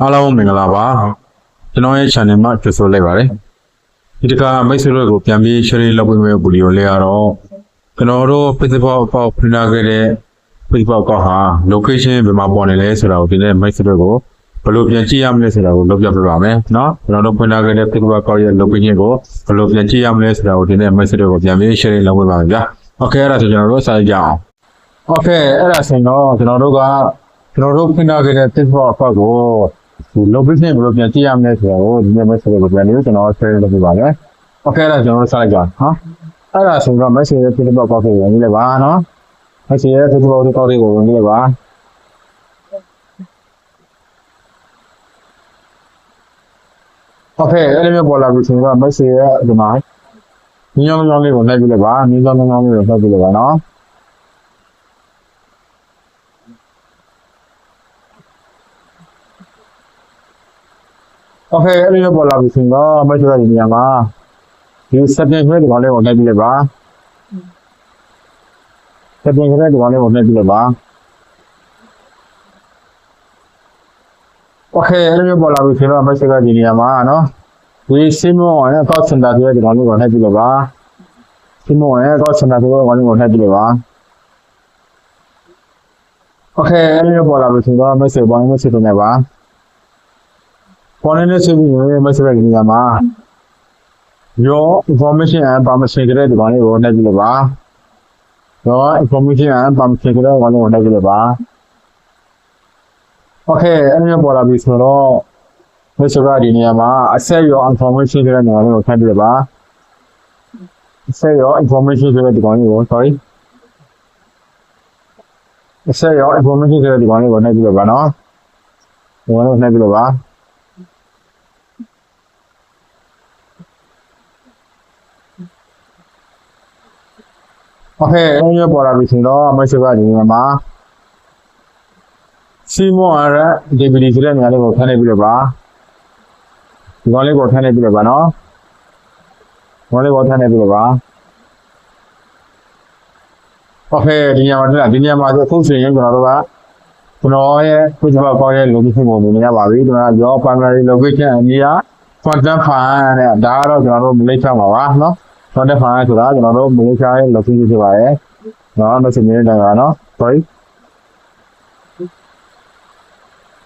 အားလုံးမင်္ဂလာပါကျွန်တော်ရဲ့ channel မှာကြိုဆိုလိုက်ပါတယ်ဒီတစ်ခါမိတ်ဆွေတို့ကိုပြန်ပြီး share လုပ်ပေးမယ့်ဗီဒီယိုလေးကတော့ကျွန်တော်တို့ Facebook ပေါက်ဖွင့်လာခဲ့တဲ့ Facebook ကောက်ဟာ location ဘယ်မှာပေါ်နေလဲဆိုတာကိုဒီနေ့မိတ်ဆွေတို့ကိုဘယ်လိုပြန်ကြည့်ရမလဲဆိုတာကိုလုပ်ပြပေးပါမယ်เนาะကျွန်တော်တို့ဖွင့်လာခဲ့တဲ့ Facebook ကောက်ရဲ့ location ကိုဘယ်လိုပြန်ကြည့်ရမလဲဆိုတာကိုဒီနေ့မိတ်ဆွေတို့ကိုပြန်ပြီး share လုပ်ပေးပါမယ်ဗျာ Okay အဲ့ဒါဆိုကျွန်တော်တို့စာကြည့်အောင် Okay အဲ့ဒါဆိုရင်တော့ကျွန်တော်တို့ကကျွန်တော်တို့ဖွင့်လာခဲ့တဲ့ Facebook အဖောက်ကို ဒီ location ဘယ်လိုပြန်ကြည့်ရမလဲဆိုတာကိုဒီနေ့ message ကိုပြန်ပြီးကျွန်တော် share လုပ်ပေးပါမယ်။ Okay အဲ့ဒါကျွန်တော်တို့စလိုက်ကြအောင်ဟာ။အဲ့ဒါဆိုတော့ message ရဲ့ Facebook ကောက်ကိုဝင်လိုက်ပါနော်။ message ရဲ့ Facebook ကောက်ကိုဝင်လိုက်ပါ။ Okay အဲ့ဒီမျိုးပေါ်လာပြီဆိုတော့ message ရဲ့ဒီမှာညောင်းညောင်းလေးကိုနှိုက်ပြလိုက်ပါ။ညောင်းညောင်းညောင်းလေးကိုနှိုက်ပြလိုက်ပါနော်။ Okay အဲ့ဒီမျိုးပေါ်လာပြီဆိုတော့ message ရဲ့ဒီနေရာမှာဒီ setting ခွဲဒီကောင်လေးကိုနှိုက်ပြလိုက်ပါ။ setting ခွဲဒီကောင်လေးကိုနှိုက်ပြလိုက်ပါ။ Okay အဲ့ဒီမျိုးပေါ်လာပြီဆိုတော့ message ရဲ့ဒီနေရာမှာနော်ဒီ Simon ရဲ့ call center ဆိုတဲ့ဒီကောင်လေးကိုနှိုက်ပြလိုက်ပါ။ Simon ရဲ့ call center ဆိုတဲ့ဒီကောင်လေးကိုနှိုက်ပြလိုက်ပါ။ Okay အဲ့ဒီမျိုးပေါ်လာပြီဆိုတော့ message ပေါ် message တင်လိုက်ပါ။ ပေါ်နေတဲ့ဆက်ပြီးရင် message ရဲ့နေရာမှာ your information and permission ကြတဲ့ဒီကောင်လေးကိုနှိုက်ကြည့်လိုက်ပါ your information and permission ကြတဲ့ဒီကောင်လေးကိုနှိုက်ကြည့်လိုက်ပါ okay အဲ့ဒီမျိုးပေါ်လာပြီဆိုတော့ message ရဲ့ဒီနေရာမှာ accept your information ကြတဲ့ဒီကောင်လေးကိုနှိုက်ကြည့်လိုက်ပါ accept your information ကြတဲ့ဒီကောင်လေးကို sorry accept your information ကြတဲ့ဒီကောင်လေးကိုနှိုက်ကြည့်လိုက်ပါနော်ဒီကောင်လေးကိုနှိုက်ကြည့်လိုက်ပါ โอเคအဲ့ဒီပေါ်လာပြီဆိုတော့ message ကဒီနေရာမှာစီမွန်ရ DVD ဆိုတဲ့နေရာလေးကိုထည့်နေပြီလို့ပါဒီကောင်လေးကိုထည့်နေပြီလို့ပါနော်ဒီကောင်လေးကိုထည့်နေပြီလို့ပါโอเคဒီနေရာမှာဒီနေရာမှာအခုဆိုရင်ကျွန်တော်တို့ကကျွန်တော်ရဲ့ Facebook ကောင်းရဲ့ location ကိုမြင်ရပါပြီကျွန်တော်က your primary location အမည်က content file တဲ့ဒါကတော့ကျွန်တော်တို့မလိမ့်ချမှာပါ နော် content file ဆိုတာကျွန်တော်တို့မလေးရှားရဲ့ location ဖြစ်ပါတယ်။နော် message နေတယ်ပါနော် sorry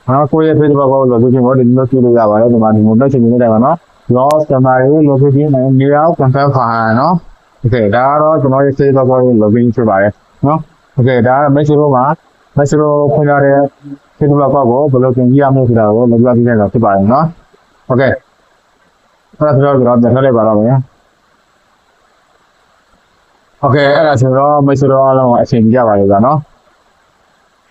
ဟာကိုယ့်ရဲ့ Facebook ကို location ကိုဒီလိုကြည့်လို့ရပါတယ်ဒီမှာဒီ message နေတယ်ပါနော် your summary location and new content file နော် okay ဒါကတော့ကျွန်တော်ရဲ့ Facebook ကို location ဖြစ်ပါတယ်နော် okay ဒါက message မှာ message ဖွင့်ရတဲ့ Facebook ကိုဘယ်လိုပြင်ကြည့်ရမလဲဆိုတာကိုလောက်ပြပြနေတာဖြစ်ပါတယ်နော် okay အဲ့ဒါဆိုတော့ကျွန်တော်ပြန်ထည့်လိုက်ပါတော့မယ် ဟုတ်ကဲ့အဲ့ဒါဆိုတော့မိတ်ဆွေတို့အားလုံးအချိန်ကြပါလိမ့်ကြပါနော်